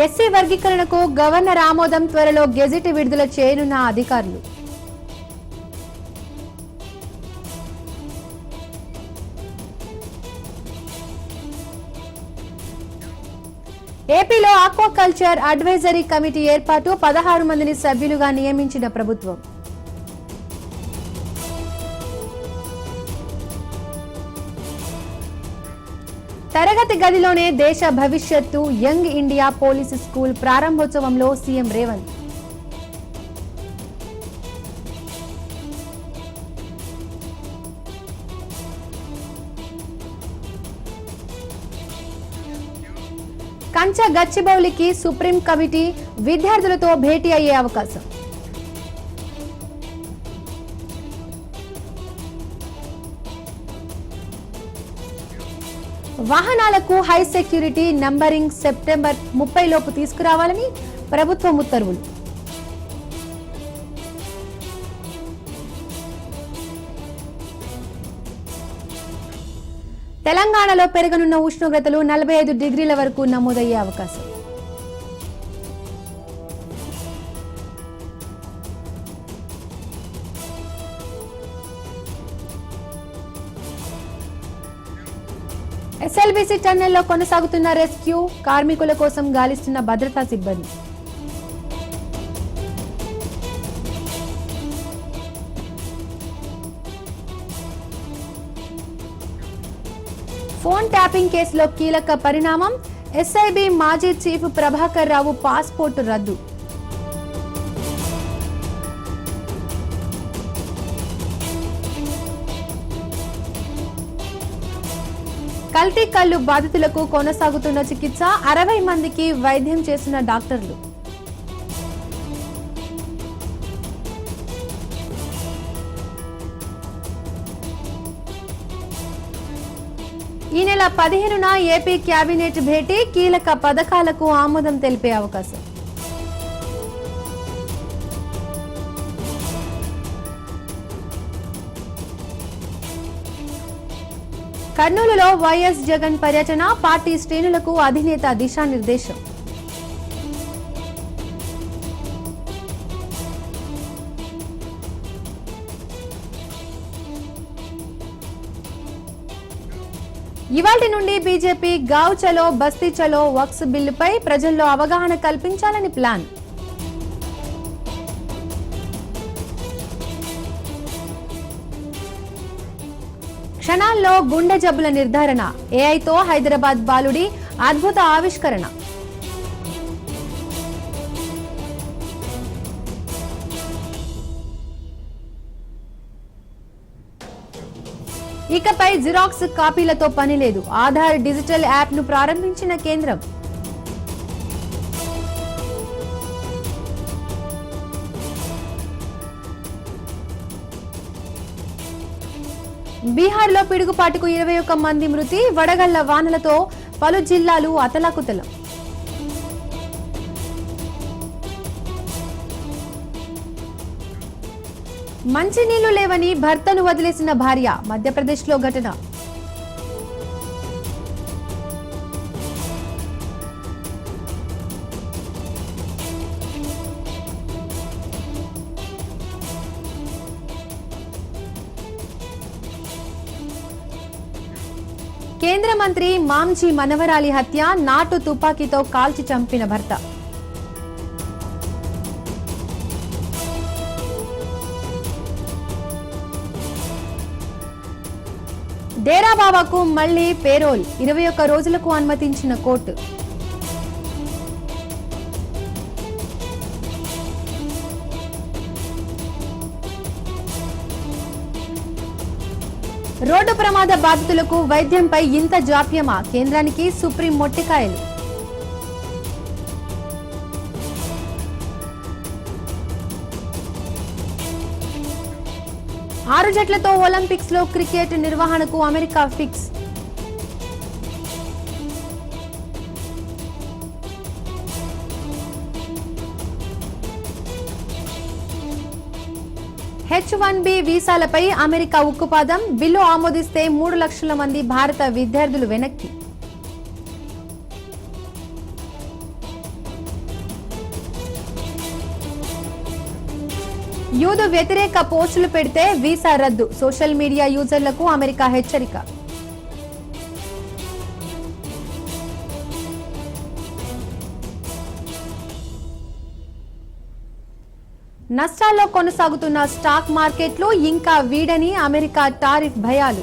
SC వర్గీకరణకు governor ఆమోదం త్వరలో గెజిట్ విడుదల చేయనున్న అధికారులు. ఏపీలో ఆక్వాకల్చర్ అడ్వైజరీ కమిటీ ఏర్పాటు పదహారు మందిని సభ్యులుగా నియమించిన ప్రభుత్వం. తరగతి గదిలోనే దేశ భవిష్యత్తు యంగ్ ఇండియా పోలీస్ స్కూల్ ప్రారంభోత్సవంలో సీఎం రేవంత్. కంచ గచ్చిబౌలికి సుప్రీం కమిటీ విద్యార్థులతో భేటీ అయ్యే అవకాశం. వాహనాలకు హై సెక్యూరిటీ నంబరింగ్ సెప్టెంబర్ ముప్పై లోపు తీసుకురావాలని ప్రభుత్వం ఉత్తర్వులు. తెలంగాణలో పెరగనున్న ఉష్ణోగ్రతలు నలభై ఐదు డిగ్రీల వరకు నమోదయ్యే అవకాశం. ఎస్ఎల్బీసీ టన్నెల్లో కొనసాగుతున్న రెస్క్యూ కార్మికుల కోసం గాలిస్తున్న భద్రతా సిబ్బంది. ఫోన్ ట్యాపింగ్ కేసులో కీలక పరిణామం. ఎస్ఐబి మాజీ చీఫ్ ప్రభాకర్ రావు పాస్పోర్టు రద్దు. కల్తీ కళ్ళు బాధితులకు కొనసాగుతున్న చికిత్స అరవై మందికి వైద్యం చేసిన డాక్టర్లు. ఈ నెల పదిహేనున ఏపీ కేబినెట్ భేటీ కీలక పథకాలకు ఆమోదం తెలిపే అవకాశం. కర్నూలులో వైఎస్ జగన్ పర్యటన పార్టీ శ్రేణులకు అధినేత దిశానిర్దేశం. ఇవాటి నుండి బీజేపీ గావ్ చలో బస్తీ చలో వక్స్ బిల్లుపై ప్రజల్లో అవగాహన కల్పించాలని ప్లాన్. క్షణాల్లో గుండె జబ్బుల నిర్ధారణ ఏఐతో హైదరాబాద్ బాలుడి అద్భుత ఆవిష్కరణ. ఇకపై జిరాక్స్ కాపీలతో పని లేదు. ఆధార్ డిజిటల్ యాప్ను ప్రారంభించిన కేంద్రం. బీహార్లో పిడుగుపాటుకు ఇరవై ఒక్క మంది మృతి వడగళ్ళ వానలతో పలు జిల్లాలు అతలాకుతలం. మంచినీళ్ళు లేవని భర్తను వదిలేసిన భార్య మధ్యప్రదేశ్లో ఘటన. కేంద్ర మంత్రి మాంజీ మనవరాలి హత్య నాటు తుపాకీతో కాల్చి చంపిన భర్త. డేరా బాబాకు మళ్ళీ పేరోల్ ఇరవై ఒక్క రోజులకు అనుమతించిన కోర్టు. రోడ్డు ప్రమాద బాధితులకు వైద్యంపై ఇంత జాప్యమా? కేంద్రానికి సుప్రీం మొట్టికాయలు. ఆరు జట్లతో ఒలింపిక్స్లో క్రికెట్ నిర్వహణకు America fix H one B వీసాలపై America ఉక్కుపాదం బిల్లు ఆమోదిస్తే మూడు లక్షల మంది భారత విద్యార్థులు వెనక్కి. యూదు వ్యతిరేక పోస్టులు పెడితే వీసా రద్దు. సోషల్ మీడియా యూజర్లకు అమెరికా హెచ్చరిక. నష్టాల్లో కొనసాగుతున్న స్టాక్ మార్కెట్లు ఇంకా వీడని అమెరికా టారిఫ్ భయాలు.